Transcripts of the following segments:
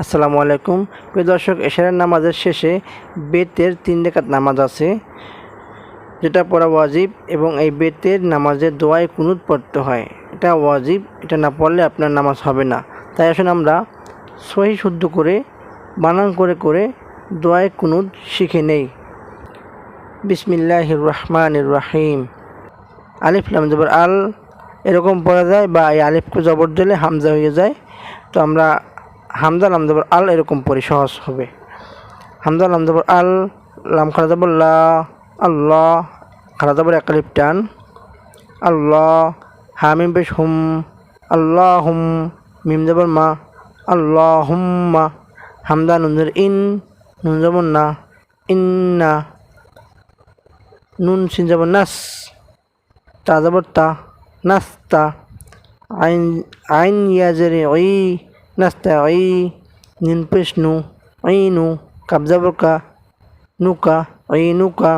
আসসালামু আলাইকুম। প্রিয় দর্শক, এশারের নামাজের শেষে বেতের তিন রেখাত নামাজ আছে, যেটা পড়া ওয়াজিব এবং এই বেতের নামাজের দোয়ায় কুনুত পড়তে হয়। এটা ওয়াজিব, এটা না পড়লে আপনার নামাজ হবে না। তাই আসুন আমরা সহি শুদ্ধ করে, বানান করে করে দোয়ায় কুনুত শিখে নেই। বিসমিল্লাহির রহমানির রাহিম। আলিফ জবর আল, এরকম পড়া যায় বা এই আলিফকে জবর দিলে হামজা হয়ে যায়। তো আমরা হামজা লাম জবর আল এরকম পড়ি, সহজ হবে। হামজা লাম জবর আল, লাম খারা জবর লা, আল্লাহ খারা জবর একালিপ টান, আল্লাহ, হামিম বেশ হুম, আল্লাহ হুম, মিম জবর মা, আল্লাহ হুম্মা হামদা নুন জবর ইন, নুন জবর না, ইন্না, নুন সিন জবর নাস, তা জবর তা নাস্তা আইন আইন ইয়াজের ওই নিন পেশনু আইনু কাবজা বরকা নুকা ওই নুকা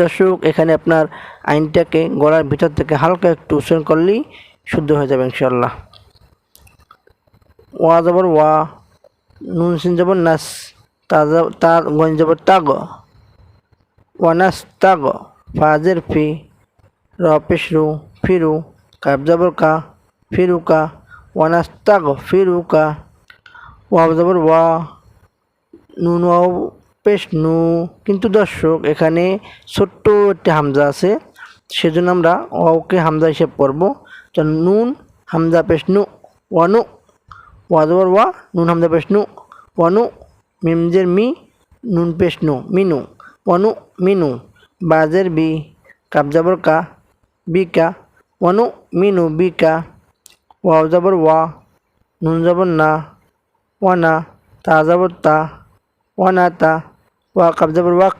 দর্শক, এখানে আপনার আইনটাকে, গলার ভিতর থেকে হালকা একটু উচ্চারণ করলেই শুদ্ধ হয়ে যাবে ইনশাল্লাহ ওয়া জবর ওয়া, নুন সিন জবর নাস, তা গঞ্জ জবর তাগ। ওয়ানাস তাগ, ফাজের ফি, র পেশরু, ফিরু কাব জবর কা ফিরুকা ওয়ানাস্তাগ ফিরুকা ওয়াব জবর ওয়া নুন ওয়াও পেশ নু। কিন্তু দর্শক, এখানে ছোট্ট একটি হামজা আছে। সেজন্য আমরা ওকে হামজা হিসেব পড়ব তো নুন, হামজা পেশ নু, ওয়ানু। ওয়া জবর ওয়া, নুন, হামজা পেশ নু, ওয়ানু। মিমজের মি, নুন পেশ নু, মিনু। ওয়ানু, মিনু। বাজের বি কাব জবর কা বিকা ওয়ানু, মিনু বিকা ওয়াও জবর ওয়া, নুন জবর না ওয়ানা তা জবর তা ওয়ানা তা, ওয়া কাব জবর ওয়াক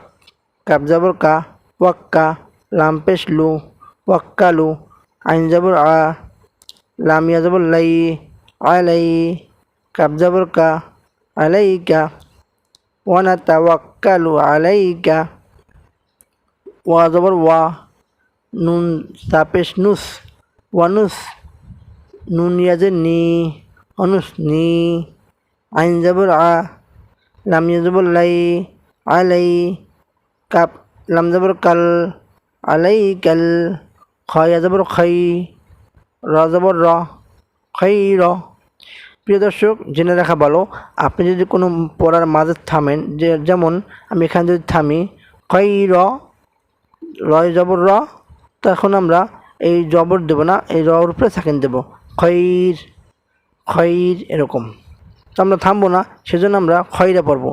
কাব জবর কা ওয়াক্কা লাম পেশ লু ওয়াক্কালু আইন জবর আ, লাম ইয়া লাই আলাই কাব জবর কা আলাইকা ওয়ানা তাওয়াক্কালু আলাইকা ওয়া জবর ওয়া, নুন তাপেশ নুস ওয়ানুস নুন ইয়াজে নি অনুস নি আইন জবর আ লাম জবর লাই আলাই কাপ লাম জবর কাল আলাই কাল খয়া জবর খাই র জবর র খাই র প্রিয় দর্শক, জেনে রাখা ভালো, আপনি যদি কোনো পড়ার মাঝে থামেন, যে যেমন আমি এখানে যদি থামি খই র রয় জবর র তখন আমরা এই জবর দেব না, এই রর উপরে সেকেন্ড দেব। খৈর খৈর এরকম। তো আমরা থামবো না, সেজন্য আমরা খয়রা পড়ব।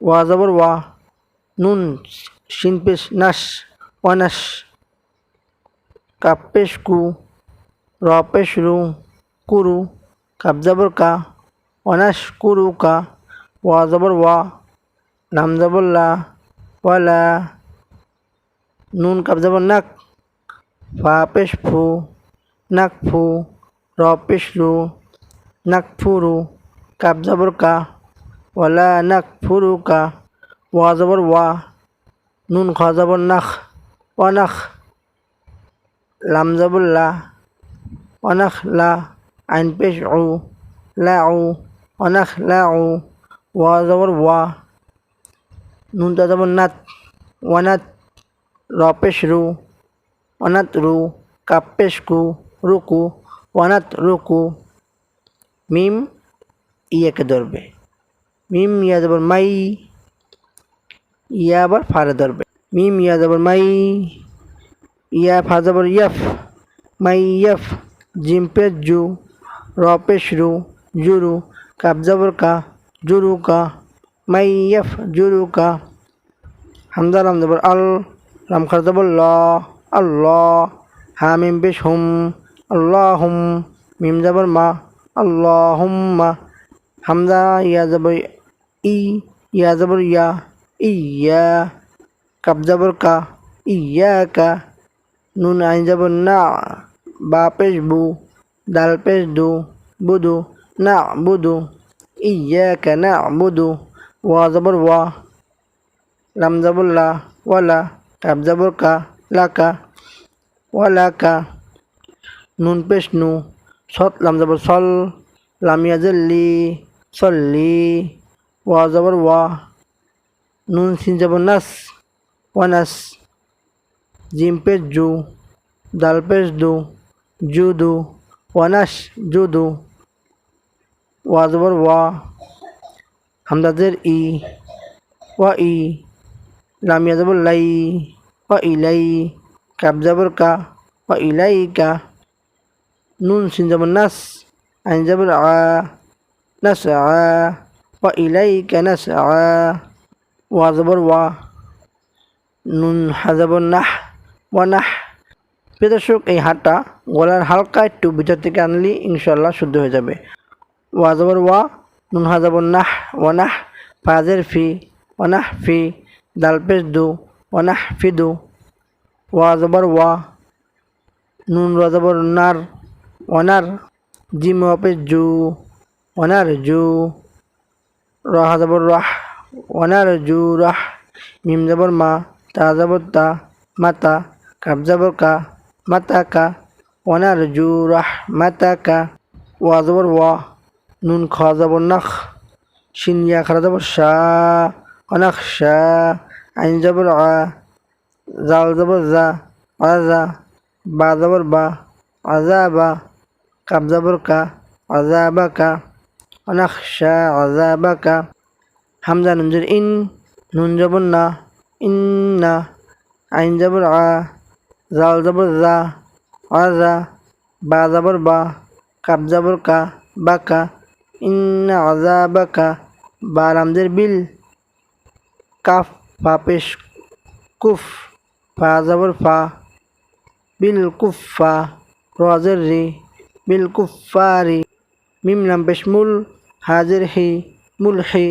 ওয়া জবর ওয়া, নুন পেশ নাস ওয়ানাস কাপ পেশ কু, র পেশ রু, কুরু, কাপ জবর কা ওয়ানাস কুরু কা, ওয়া জবর ওয়া, নাম জবর লা ওয়ালা নুন, কাপ জবর নাক, ফা পেশ ফু, নাক ফু র পেশ রু নাক ফুরু কাপ জবর কা ওয়ালা নাক ফুরু কা ওয়া জবর ওয়া নুন খ জবর নাখ ওয়ানাখ লাম জবর লা ওয়ানাখ লা আইন পেশ উ লা উ ওয়ানাখ লা উ ওয়া জবর ওয়া নুন তা জবর নাত ওয়ানাত র পেশ রু অনাত রু কাপ পেশ কু রুকু ওয়ানাত রুকু, মিম ইয়াকে ধরবে। মিম ইয়া যাবার মাই, ইয়া আবার ফারে ধরবে। মিম ইয়া যাবার মাই, ইয়া ফা যাবার ইয়াফ, মাই ইয়াফ, জিম পেশ জু, র পেশ রু জুরু কাপ যাবার কা জুরু কা, মাই ইয়াফ জুরু কা হামদা লাম যাবার আল লাম খার যাবার ল আল্লাহ হা মিম পেশ হুম আল্লাহ হুম মিম যাবার মা আল্লাহ হুম্মা হামজা ইয়া যাবর ই ইয়া যাবর ইয়া ইয়া কাব যাবর কা ইয়া কা নুন আইন যাবর না বা পেশ বু দাল পেশ দু বুদু না বুদু ইয়া কা না বুদু ওয়া যাবর ওয়া লাম যাবর লা ওয়ালা কাব যাবর কা লাকা ওয়ালাকা নুন পেশ নু সৎ লাম যাবর সল লামিয়া জেল্লি সল্লি ওয়া জবর ওয়া নুন সিন জবর নাস ওয়ানাস জিম পেশ জু দাল পেশ দু জুদু ওয়ানাস জুদু ওয়া জবর ওয়া হামদাদের ই ওয়া ই লামিয়া জবর লাই ওয়া ইলাই কাব জবর কা ওয়া ইলাইকা নুন সিন জবর নাস আইন জবর আ নাস আ ওয়া ইলাইকা নাস আ ওয়া জবর ওয়া নুন হাজাবর নাহ ওয়া নাহ প্রিয় এই হাটটা গলার হালকা একটু ভিতর থেকে আনলি ইনশাল্লাহ শুদ্ধ হয়ে যাবে ওয়া জবর ওয়া নুন হাজাবর নাহ ওয়া নাহ ফাজের ফি ওয়া নাহ ফি দাল পেশ দু ওয়া নাহ ফি দু ওয়া জবর ওয়া নুন ওয়া জবর নার ওয়ানার জিম ওয়া জু ওয়ানার জু, রাহ জবর রাহ ওয়ানার জু রাহ, মিম জবর মা, তা জবর তা মাতা কাব জবর কা মাতা কা ওয়ানার জু রাহ মাতা কা ওয়া জবর ওয়া নুন খ জবর নাখ, শিন ইয়া খারা জবর শা, অনাখ শা, আইন জবর আ, জাল জবর জা আজা বা জবর বা আজা বা কাব জবর কা আজা বা কা অনাখ আজা বা হামজা নুনজের ইন নুন জবর না ইন্না আইন জবর আ জাল জবর জা আজা বা জবর বা কাব জবর বাকা, ইন্না আজাবাকা বা রামদের বিল, কাফ ফা পেশ কুফ ফা জবর ফা বিল কুফা রাজের রি। বিল কুফারি মিম নাম পেশ মুল হাজের হি মুল হি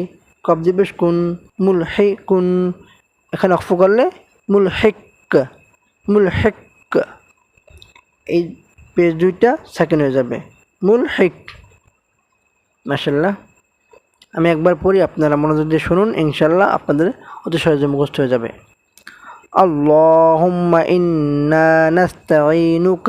কবজি পেশ কুন মুল হি কুন এখানে অক্ফ করলে মুল হেক মুল হেক এই পেজ দুইটা সেকেন্ড হয়ে যাবে মুল হেক মাসাল্লাহ আমি একবার পড়ি আপনারা মনোযোগ দিয়ে শুনুন ইনশাল্লাহ আপনাদের অতি সহজে মুখস্থ হয়ে যাবে اللهم إنا نستعينك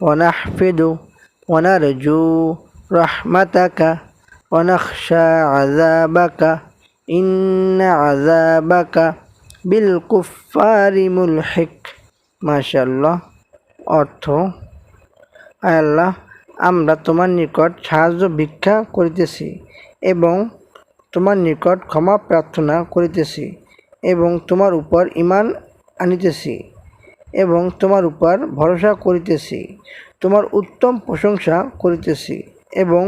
ونحفد ونرجو رحمتك ونخشى عذابك إن عذابك بالكفار ملحق ما شاء الله অর্থ আল্লাহ আমরা তোমার নিকট সাহায্য ভিক্ষা করিতেছি এবং তোমার নিকট ক্ষমা প্রার্থনা করিতেছি এবং তোমার উপর ইমান আনিতেছি এবং তোমার উপর ভরসা করিতেছি, তোমার উত্তম প্রশংসা করিতেছি এবং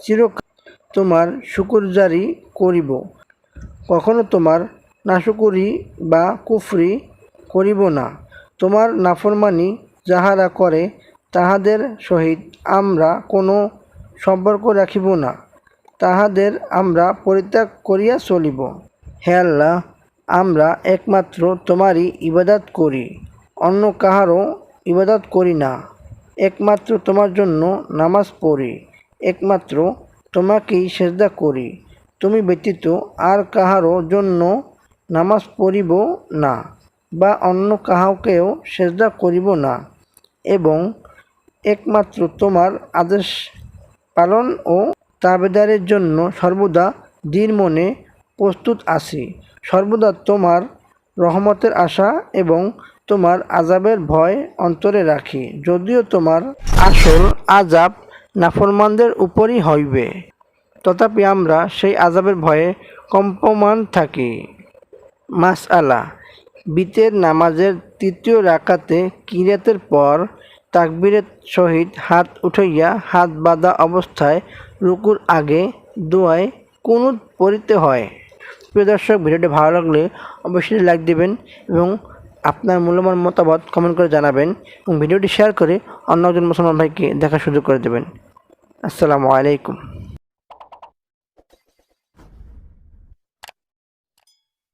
চিরকাল তোমার শুকুরজারি করিব। কখনো তোমার নাশুকুরি বা কুফরি করিব না। তোমার নাফরমানি যাহারা করে, তাহাদের সহিত আমরা কোনো সম্পর্ক রাখিব না। তাহাদের আমরা পরিত্যাগ করিয়া চলিব। হে আল্লাহ আমরা একমাত্র তোমারই ইবাদত করি, অন্য কাহারও ইবাদত করি না। একমাত্র তোমার জন্য নামাজ পড়ি, একমাত্র তোমাকেই সেজদা করি। তুমি ব্যতীত আর কাহারও জন্য নামাজ পড়িব না বা অন্য কাহাকেও সেজদা করিব না এবং একমাত্র তোমার আদেশ পালন ও তাবেদারের জন্য সর্বদা দৃঢ় মনে প্রস্তুত আছি। সর্বদা তোমার রহমতের আশা এবং তোমার আজাবের ভয় অন্তরে রাখি, যদিও তোমার আসল আজাব নাফরমানদের উপরই হইবে। তথাপি আমরা সেই আজাবের ভয়ে কম্পমান থাকি। মাস আলা বিতের নামাজের তৃতীয় রাকাতে কিরাতের পর তাকবীরের সহিত হাত উঠাইয়া হাত বাঁধা অবস্থায় রুকুর আগে দোয়ায় কুনুত পড়িতে হয়। প্রিয় দর্শক ভিডিওটি ভালো লাগলে অবশ্যই লাইক দেবেন এবং আপনার মূল্যবান মতামত কমেন্ট করে জানাবেন এবং ভিডিওটি শেয়ার করে অন্য একজন মুসলমান ভাইকে দেখার সুযোগ করে দেবেন। আসসালামু আলাইকুম।